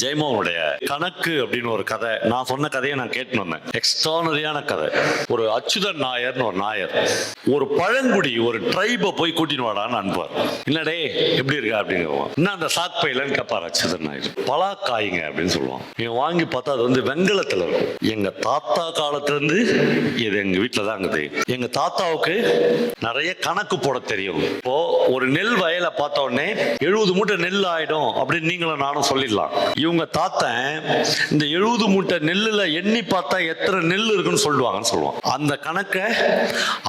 ஜெயமோகனுடைய கணக்கு அப்படின்னு ஒரு கதை. நான் சொன்ன கதையை நான் கேட்டு வந்தேன். எக்ஸ்ட்ரானரியான கதை. ஒரு அச்சுதன் நாயர்னு ஒரு நாயர். ஒரு பழங்குடி ஒரு ட்ரைபை போய் கூட்டின்னு வாடான்னு அனுப்புவார். என்னடே எப்படி இருக்கா? அப்படிங்கிறவன். என்ன அந்த சாக் பையிலன்னு கேட்பார் அச்சுதன் நாயர். பலாக்காய்ங்க அப்படின்னு சொல்லுவான். இவன் வாங்கி பார்த்தா அது வந்து வெங்கலத்தில் இருக்கும். எங்க தாத்தா காலத்துலேருந்து இது எங்க வீட்டில் தான் இருக்குது. எங்க தாத்தாவுக்கு நிறைய கணக்கு போட தெரியும். இப்போ ஒரு நெல் வயலை பார்த்த உடனே எழுபது மூட்டை நெல் ஆயிடும் அப்படின்னு நீங்களும் நானும் சொல்லிடலாம். இவங்க தாத்தன் இந்த எழுபது மூட்டை நெல்லில் எண்ணி பார்த்தா எத்தனை நெல் இருக்குன்னு சொல்லுவாங்கன்னு சொல்லுவான். அந்த கணக்கை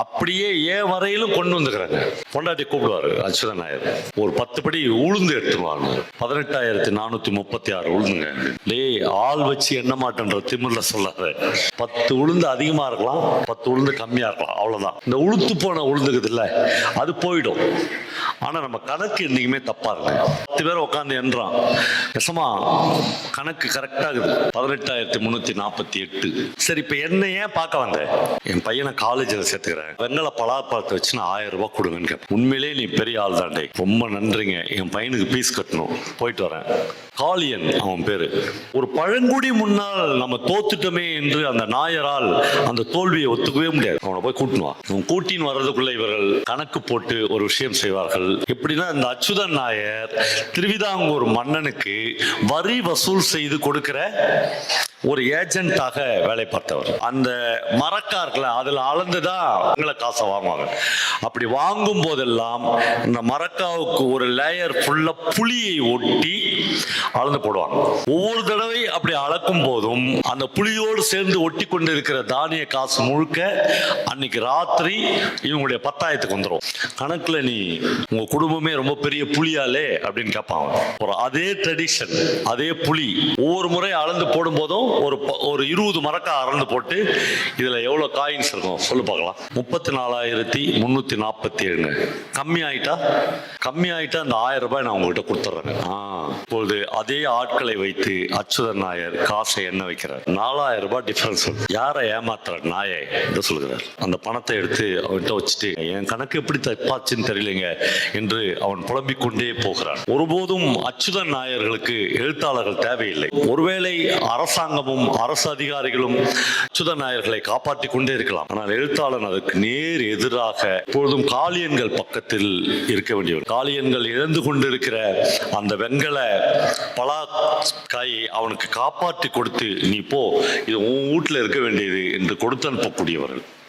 அப்படியே ஏ வரையிலும் கொண்டு வந்துக்கிறாங்க. பொண்டாட்டி கூப்பிடுவாரு அச்சுதன் நாயர். ஒரு பத்து படி உளுந்து எடுத்துருவாங்க. பதினெட்டாயிரத்தி நானூற்றி முப்பத்தி ஆறு உளுந்துங்க. டேய் ஆள் வச்சு எண்ண மாட்டேன்ற திமிரில் சொல்லாத. பத்து உளுந்து அதிகமாக இருக்கலாம் பத்து உளுந்து கம்மியாக இருக்கலாம் அவ்வளோதான் இந்த உளுத்து போன உளுந்துக்குது இல்லை அது போயிடும். ஆனால் நம்ம கணக்கு என்றைக்குமே தப்பாக இருக்கு பத்து பேர் உட்காந்து என்றான் விஷமா கணக்கு கரெக்டா பதினெட்டாயிரத்தி முன்னூத்தி நாற்பத்தி எட்டு. சரி இப்ப என்ன ஏன் பார்க்க வந்தேன் என் பையனை காலேஜில் சேர்த்துக்கிறேன். வெங்கல பலாப்பழத்தை வச்சு நான் ஆயிரம் ரூபாய் கொடுங்கன்னு உண்மையிலேயே நீ பெரிய ஆள் தாண்டே ரொம்ப நன்றிங்க. என் பையனுக்கு பீஸ் கட்டணும். போயிட்டு வரேன். காளியன் அவன் பேரு. ஒரு பழங்குடி முன்னால் நம்ம தோத்துட்டோமே என்று அந்த நாயரால் அந்த தோல்வியை ஒத்துக்கவே முடியாது. அவனை போய் கூட்டினுவான் அவன் கூட்டின்னு வர்றதுக்குள்ள இவர்கள் கணக்கு போட்டு ஒரு விஷயம் செய்வார்கள். எப்படின்னா இந்த அச்சுதன் நாயர் திருவிதாங்கூர் மன்னனுக்கு வரி வசூல் செய்து கொடுக்கிற ஒரு ஏஜென்ட்டாக வேலை பார்த்தவர். அந்த மரக்கார்களை அதில் அளந்து தான் அவங்கள காசை வாங்குவாங்க. அப்படி வாங்கும் போதெல்லாம் இந்த மரக்காவுக்கு ஒரு லேயர் ஃபுல்லாக புளியை ஒட்டி அளந்து போடுவாங்க. ஒவ்வொரு தடவை அப்படி அளக்கும் போதும் அந்த புளியோடு சேர்ந்து ஒட்டி கொண்டு இருக்கிற தானிய காசு முழுக்க அன்னைக்கு ராத்திரி இவங்களுடைய பத்தாயிரத்துக்கு வந்துடும் கணக்கில் நீ உங்கள் குடும்பமே ரொம்ப பெரிய புளியாலே அப்படின்னு கேட்பாங்க. அதே ட்ரெடிஷன் அதே புளி ஒவ்வொரு முறை அளந்து போடும் போதும் ஒரு ப- ஒரு இருபது மரக்கா அறந்து போட்டு இதுல எவ்வளவு காயின்ஸ் இருக்கும்? சொல்லு பார்க்கலாம். முப்பத்தி நாலாயிரத்தி முன்னூத்தி நாற்பத்தி ஏழு கம்மி ஆயிட்டா? கம்மி ஆயிட்டா அந்த ஆயிரம் ரூபாய் நான் உங்ககிட்ட கொடுத்துட்றேன் ஆ இப்பொழுது அதே ஆட்களை வைத்து அச்சுதன் நாயர் காசை எண்ணெய் வைக்கிறார்? நாலாயிரம் ரூபாய் டிஃபரன்ஸ் யாரை ஏமாத்துற நாயை என்று சொல்கிறார். அந்த பணத்தை எடுத்து அவன்கிட்ட வச்சுட்டு என் கணக்கு எப்படி தப்பாச்சுன்னு தெரியலைங்க என்று அவன் புலம்பிக் கொண்டே போகிறான். ஒருபோதும் அச்சுதன் நாயர்களுக்கு எழுத்தாளர்கள் தேவையில்லை. ஒருவேளை அரசாங்கம் அரசாங்கமும் அரசு அதிகாரிகளும் அச்சுத நாயர்களை காப்பாற்றிக் கொண்டே இருக்கலாம். ஆனால் எழுத்தாளன் அதற்கு நேர் எதிராக எப்பொழுதும் காளியன்கள் பக்கத்தில் இருக்க வேண்டியவர். காளியன்கள் இழந்து கொண்டிருக்கிற அந்த வெண்கல காயை அவனுக்கு காப்பாற்றி கொடுத்து நீ போ இது உன் வீட்டில் இருக்க வேண்டியது என்று கொடுத்து அனுப்பக்கூடியவர்கள்